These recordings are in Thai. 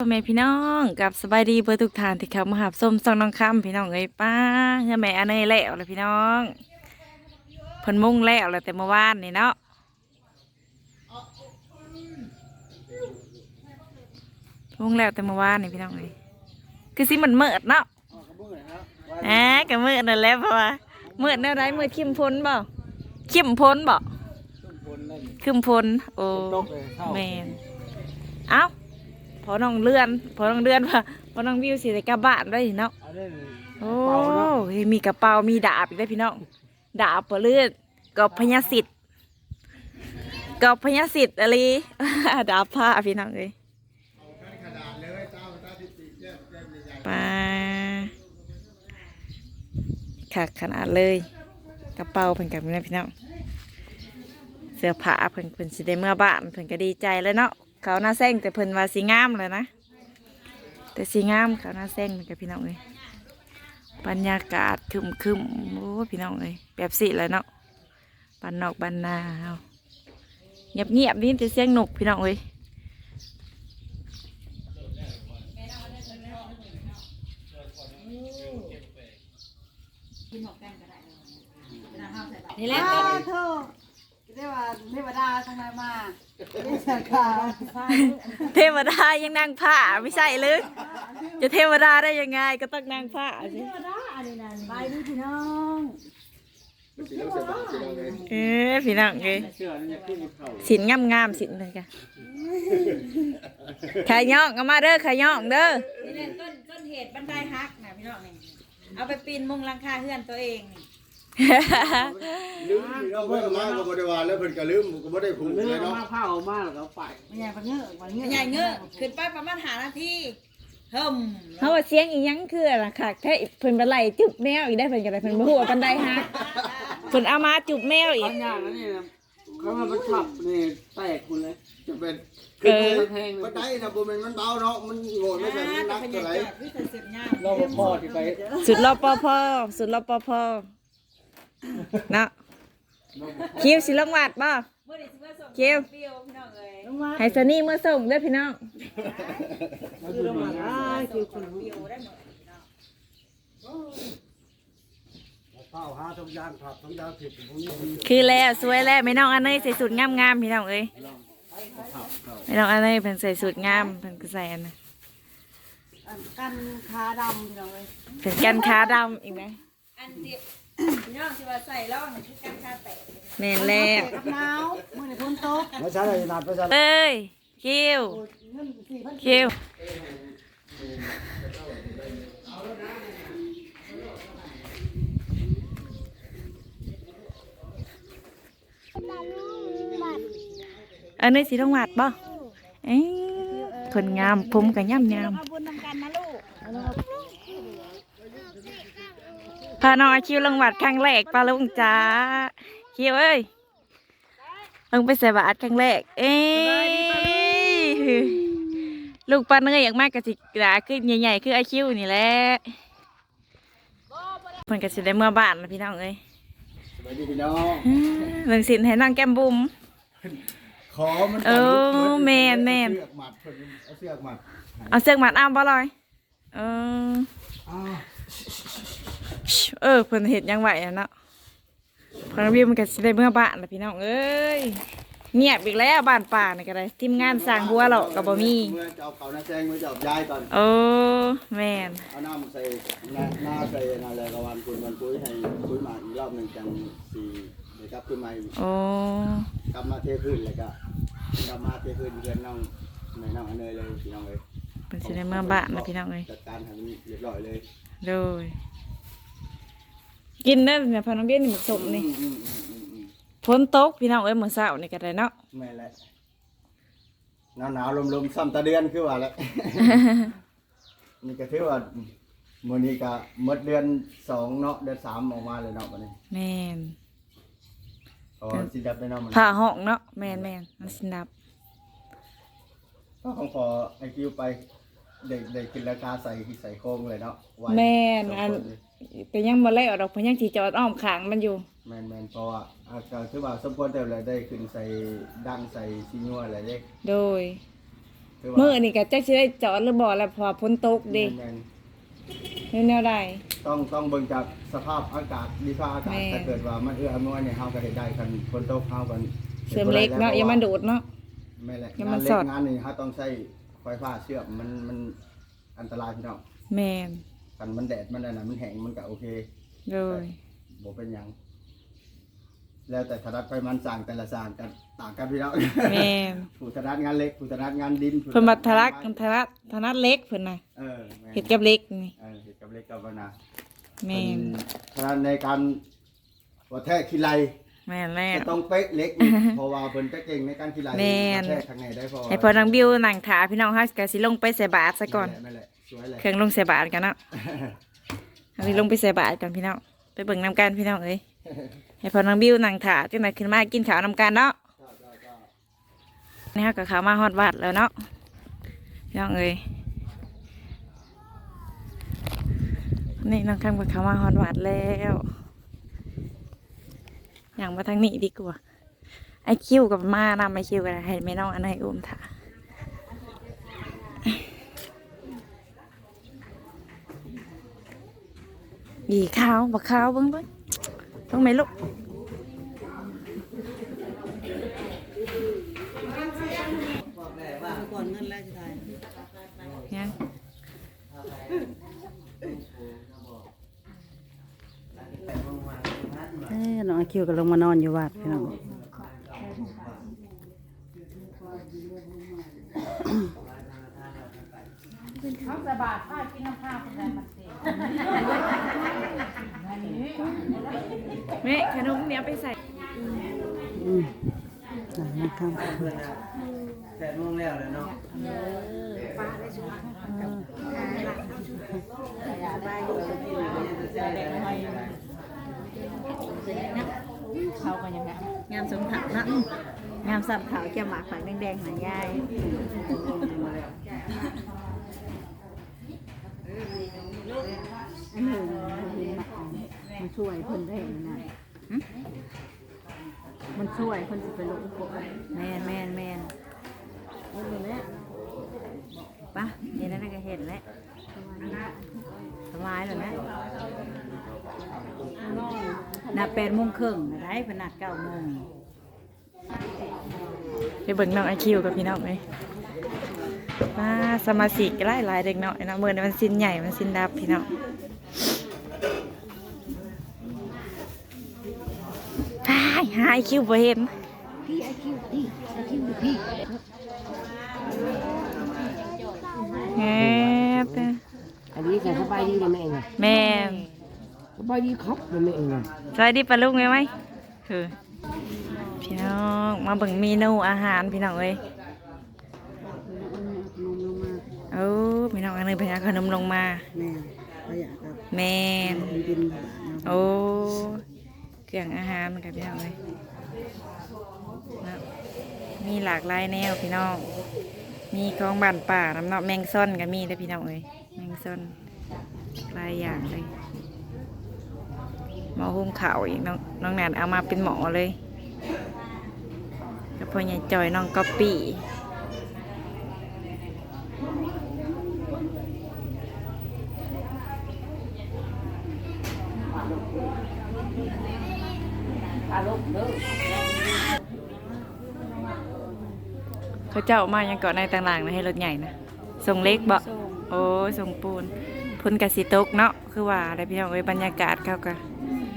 พ่อแม่พี่น้องกับสบายดีเบอร์ทุกทานที่เขามาหาส้มซองน้องคำพี่น้องเอ้ยป้าเฮียแม่อันนี้แล้วเลยพี่น้องเพิ่นมุ่งแล้วเลยแต่เมื่อวานนี่เนาะมุ่งแล้วแต่เมื่อวานนี่พี่น้องเอ้ยคือสิมันเมิดเนาะอ่ากะมืดนั่นแหละเพราะว่ามืดแนวไรมืดขิมพ้นบ่ขิมพ้นบ่ขิมพ้นโอ้แมนเอ้าพ อน้องเลื่อนพอน้องเลื่อนว่าพอน้องวิวสิได้กลับบ้านได้เนาะโอ้เฮ้ยมีกระเป๋ามีดาบอีกได้อพี่น้องดาบเปลือดกอบพญาสิทธิ์กอบพญาสิทธิ์อะไรดาบผ้าพี่น้องเลยปลาขาดขนาดเลย กระเป๋าเพิ่นกับนี่พี่น้องเสื้อผ้าเพิ่นเพิ่นสิได้เมื่อบ้านเพิ่นก็ดีใจเลยเนาะ เขาหน้าแซงแต่เพิ่นว่าสีงามเลยนะ แต่สีงามเขาหน้าแซงเหมือนกับพี่น้องเลยบรรยากาศคึมคึมโอ้พี่น้องเลยแบบสิเลยเนาะบ้านนอกบ้านนาเฮาเงียบเงียบนี่จะเสียงนกพี่น้องเลยนี่แหละ เธอเรียกว่าเทวดาทางไหนมาเรียกสังขารเทวดายังนั่งผ้าไม่ใช่หรือจะเทวดาได้ยังไงก็ต้องนั่งผ้าสิเทวดาอันนี้นั่นไปดูพี่น้องเออพี่น้องเลยเชื่อนี่จะขึ้นเขาสินงามงามๆสินเลยค่ะขายย่องเอามาเด้อขายย่องเด้อนี่แหละต้นต้นเหตุบันไดฮักนะพี่น้องนี่เอาไปปีนมุงหลังคาเฮือนตัวเองนี่ ลืมพี่น้องเพิ่นมาก็บ่ได้ว่าแล้วเพิ่นก็ลืมก็บ่ได้ผูกเนื้เลอยเนาะมาเผามาแล้วก็ไปไม่ใหญ่ปะเงี้ยปะเงี้ยใหญ่เงื้อขึ้นไปประมาณหานาทีเฮิมเขาว่าเสียงอีหยังคืออะไรค่ะแค่เพิ่นไปไล่จุบแมวอีกได้เพิ่นก็ได้เพิ่นบ่ฮู้ว่าปันไดฮะเพิ่นเอามาจุบแมวอีบากงอย่างนั่นนี่นะเขามาประทับนี่แตกคุณเลยจะเป็นเออบันไดนะบ่แม่นมันเบาเนาะมันโง่ไม่ใช่มันหนักเท่าไหร่จอดวิทยาเสพยามเราพอที่ไป สุดรอปภสุดรอปภ เนาะคิวสิลงวัดบ่เมื่อไหร่จะมาส่งคิวเปรี้ยวพี่น้องเอ้ยลงมาให้สนี่เมื่อส่งเด้อพี่น้องคือลงมาได้คือคนเปรี้ยวได้หมดพี่น้องข้าวหาทุกอย่างครับทุกอย่างผิดพวกนี้คือแล้วสวยแล้วแม่น้องอันนี้ใส่สูทงามๆพี่น้องเอ้ยแม่น้องอันนี้เพิ่นใส่สูทงามเพิ่นก็ใส่อันนั้นกันขาดำพี่น้องเลยเพิ่นกันขาดำอีกไหมอันเดียว พี่น้องที่ว่าใส่แล้วมันคือกันคาแตกแม่นแล้วกับหนาวมื่อไหร่พ้นตกไม่ใช่เลยนัดไปซะเอ้ยคิวเงินสี่พันคิวอันนี้สีทองหวาดบ่เอ้ยคนงามผมกับย่ำงาม เอาบุญนำกันนะลูก พาน้องอาคิวลงวัดครั้งแรกปลาลุงจ้าคิวเอ้ยลงไปใส่บาตรครั้งแรก เอ้ยลูกปลาเนยอยากมากกะสิกระขึ้นใหญ่ๆคือไอาคิวนี่แหละเพิ่นก็สิได้เมื่อบ้านนะพี่น้องเอ้ยสวัสดีพี่น้องเรื่องสินให้น้องแก้มบุ๋มขอมันเออแม่นแม่นเสือกหมัดเพิ่นเอาเสือกหมัดเอาเสื้อหมัดอ้ามบ่ลอยเอออ้าว เออเพิ่นเห็ดหยังไหวอะเนาะเพนวิวมันก็สิได้เมื่อบ้านนะพี่น้องเอ้ยเงียบอีกแล้วบ้านป่านี่ก็ได้ทีมงานสร้างหัวเราะก็บ่มีเมื่อจะเอาเขาหน้าแซงเมื่อจะเอาย้ายก่อนโอ้แม่นเอาน้ำใส่หน้าหน้าใส่นาแลกะวันคุณวันปุ้ยให้ปุ้ยมาอีกรอบหนึงจังสีเดี๋ยวกลับขึ้นมาอีกโอ้กลับมาเทพื้นเลยก็กลับมาเทพื้นเพื่อนน้องในน้องอันเนยเลยพี่น้องเลยเพิ่นสิได้เมื่อบ้านนะพี่น้องเอ้ยจัดการให้มันเรียบร้อยเลยโดย กินเด้อเนี่ยพอน้องเบี้ยนี่หมึกสมนี่อืมอืมอืมอืมอืมฝนตกพี่น้องเอ้ยมื้อเช้านี่ก็ได้เนาะ แม่นแหละหนาวหนาวลมลมๆซ้ำตาเดือนคือว่าแหละ นี่ก็ถือว่ามื้อนี้ก็หมดเดือนสองเนาะเดือนสามออกมาเลยเนาะบัดนี้แม่นอ๋อสิดับได้เนาะมัน ผ้าห้องเนาะแม่นแม่นมันสินับ ก็ของขอไอคิวไปเด็กเด็กกินราคาใส่ใส่โค้งเลยเนาะไว้แม่นสงอันคนเลย ก็ยังบ่แล้วดอกเพิ่นยังสิจอดอ้อมข้างมันอยู่ แมนแมนเพราะว่าอาการคือว่าสมควรแต่ละได้ขึ้นใส่ดังใส่ซีนัวอะไรได้โดยถืว่ามื้อนี่ก็จักสิได้จอดหรือบ่แล้วเพอฝนตกเด้แม่นเฮ็ดแนวใดๆต้องต้องเบิ่งจากสภาพอากาศดีฟ้าอากาศแม่น ถ้าเกิดว่ามันเอื้ออำนวยเนี่ยเฮาก็เฮ็ดได้คันฝนตกเฮากันเสริมเล็กเนาะอย่ามันโดดเนาะ แม่นแหละอย่ามังานนเล็สกอดงานนี่เฮาต้องใช้ไฟฟ้าเชื่อมมันมันอันตรายพี่น้องแม่น คันมันแดดมันอันนั้นมันแห้งมันก็โอเคโดยบ่เป็นหยัง แล้วแต่ถนัดไปมันสั่งแต่ละสั่งกันต่างกันพี่น้องแม่นผู้ถนัดงานเล็กผู้ถนัดงานดินผู้เพิ่นมาทะลักงานทะลักทะนัดเล็กเพิ่นน่ะเออแม่นเฮ็ดกับเล็กนี่เออเฮ็ดกับเล็กกับวนาแม่นถนัดในการว่าแท้ขี้ไรแม่นแล้ว จะต้องเป๊ะเล็กนี่เพราะว่าเพิ่นจะเก่งในการขี้ไรแม่น ว่าแท้ข้างในได้เพราะว่าให้พอนังบิวนั่งถาพี่น้องเฮาก็สิลงไปใส่บาตรซะก่อนนั่นแหละ สวยเลยเครื่องลงใส่บาตรกันเนาะเอาสิลงไปใส่บาตรกันพี่น้องไปเบิ่งน้ำกันพี่น้องเอ้ยให้พอนังบิวนั่งถาจังไดขึ้นมากินข้าวน้ำกันเนาะนี่ฮะก็เข้ามาฮอดวัดแล้วเนาะพี่น้องเอ้ยนี่น้องข้างก็เข้ามาฮอดวัดแล้วอย่างมาทางนี้ดีกว่าไอคิวกับมานำไอคิวกันให้ไม่น้องอันไหนอุ้มถ่า ดีข้าวบักข้าวเบิ้งเบิ้งต้องไหมลูกก่อนเงินแล้วจะได้ยังเอ้น้องไอคิวก็ลงมานอนอยู่วัดพี่น้องแม่ ขนมเนี้ยไปใส่อืมนะครับแปดโมงแล้วเลยเนาะเขาก็ยังไงงามสมถักนะงามสับขาวจะหมากฝักแดงๆหน่อยยายอันหนึ่ง มันช่วยเพิ่นได้นะมันช่วยเพิ่นสิไปลงโกนแม่นแม่นแม่นเพิ่นเลยแหละปะเห็นแล้วก็เห็นแล้วสบายเลยนะนัดแปดโมงครึ่งนะได้พนัดเก้าโมงไปเบิ่งน้องไอคิวกับพี่น้องเลยมาสมาชิกหลายหลายๆเด็กน้อยเนาะเมื่อนี้มันสิ้นใหญ่มันสิ้นดับพี่น้อง ไปหาไอคิวบ่เห็นแฮปอันนี้ก็สบายดีเลยแม่เองอะแม่นสบายดีครับเลยแม่เองอะสวัสดีปลาลุงไหมไหมคือพี่น้องมาเบิ่งเมนูอาหารพี่น้องเอ้ยนมลงมาโอ้พี่น้องอันนึงเป็นขนมลงมาแม่ประหยัดครับแม่นมันเป็นโอ้ เครื่องอาหารกับพี่น้องเลยนะมีหลากหลายแนวพี่น้อง มีของบ้านป่าน้ำเนาะแมงซ่อนก็มีเด้พี่น้องเอ้ยแมงซ่อนหลายอย่างเลยหมอหุ้มข่าวอีกน้องน้องแนนเอามาเป็นหมอเลยกับพ่อใหญ่จอยน้องก๊อปปี้ เขาเจ้ามายังเกาะในต่างหลังนะให้รถใหญ่นะส่งเล็กบ่โอ้ส่งปูนพุ่นกะสิตกเนาะคือว่าได้พี่น้องเอ้ยบรรยากาศเขาก็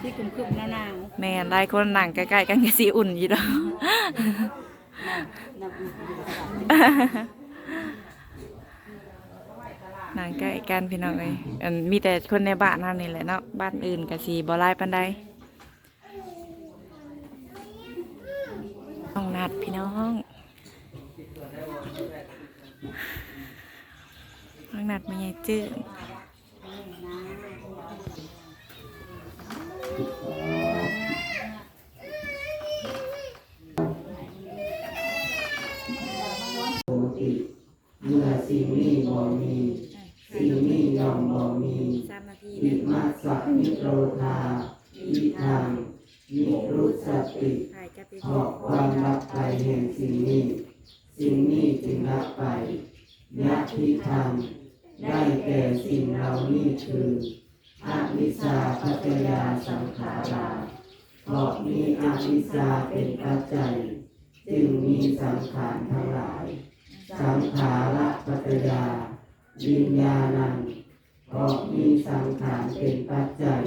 ที่กลุ่มๆหนาวแม่นหลายคนนั่งใกล้ๆกันก็สิอุ่นอยู่ดอกๆนับนั่งใกล้กันพี่น้องเอ้ยอันมีแต่คนในบ้านเท่านี้แหละเนาะบ้านอื่นก็สิบ่หลายปานใด น้องนัดพี่น้องน้องนัดไม่ใหญ่จื้อเมื่อสิ่งนี้บ่มีสิ่งนี้ย่อมบ่มีอิมาสัมิโรธาอิทังมิรุสติ จับไปเพราะความรักใครแห่งสิ่งนี้ สิ่งนี้จึงดับไปยะทิธรรมได้แก่สิ่งเหล่านี้คืออวิชาปัจจยาสังขาราเพราะมีอวิชาเป็นปัจจัย จึงมีสังขารทั้งหลาย สังขาระปัจจยาวิญญาณังเพราะมีสังขารเป็นปัจจัย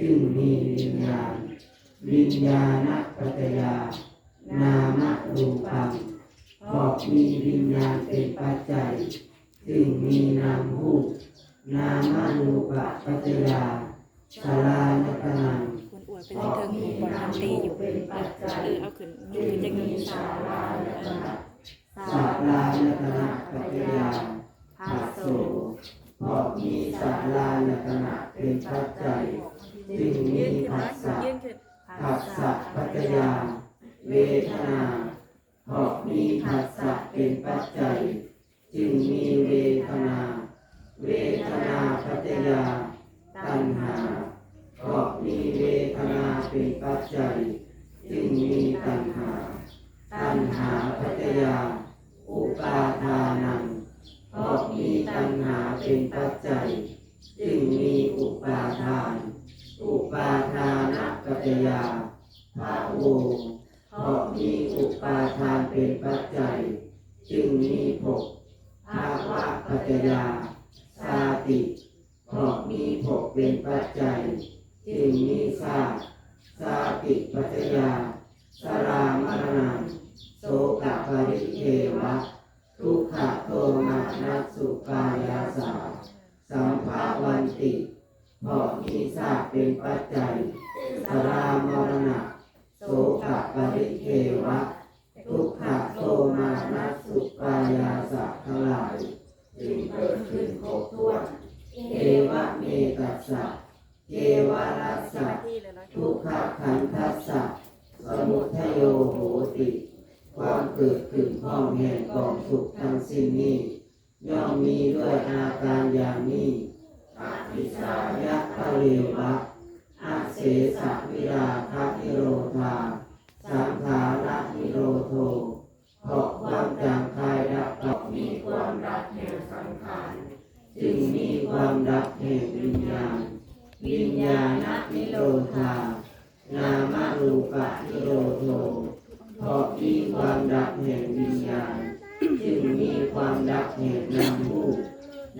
จึงมีวิญญาณ วิญญาณปัจจยานามรูปังเพราะมีวิญญาณเป็นปัจจัยจึงมีนามรูปนามรูปปัจจยาสลานตนังคนอวดไปทั้งเทิงหูบอลมันตีอยู่เออเอาขึ้นยืนจังนี้สาลานตนะปัจจยาภัสโสเพราะมีสาลานตนะเป็นปัจจัยจึงมีภัสสะยืนขึ้น ผัสสะปัจจยา เวทนาเพราะมีผัสสะเป็นปัจจัย จึงมีเวทนา เวทนาปัจจยา ตัณหาเพราะมีเวทนาเป็นปัจจัย จึงมีตัณหา ตัณหาปัจจยา อุปาทานังเพราะมีตัณหาเป็นปัจจัย จึงมีอุปาทาน อุปาทานปัจจยาภาโวเพราะมีอุปาทานเป็นปัจจัย จึงมีภพภาวะปัจจยาสาติเพราะมีภพเป็นปัจจัย จึงมีชาติสาติปัจจยาสรามรณะโสกปริเทวะ ทุกขโทมานัสสุปายาสาสัมภาวันติ เพราะมีทราบเป็นปัจจัยสรามรณะ โสกปริเทวะ ทุกขะโทมานัสสุปายาสะทั้งหลายจึงเกิดขึ้นครบถ้วนเอวะเมตัสสะเกวรัสสะทุกขขันทัสสะสมุทโยโหติ ความเกิดขึ้นพ้องแห่งกองสุขทั้งสิ้นนี้ ย่อมมีด้วยอาการอย่างนี้ อภิสายะทะเลวะอาเสสะวิราคานิโรธาสังขาระนิโรโทเพราะความจางคายดับกับมีความดับแห่งสังขารจึงมีความดับแห่งวิญญาณ วิญญาณนิโรธา นามรูปะนิโรโทเพราะมีความดับแห่งวิญญาณ จึงมีความดับแห่งนาม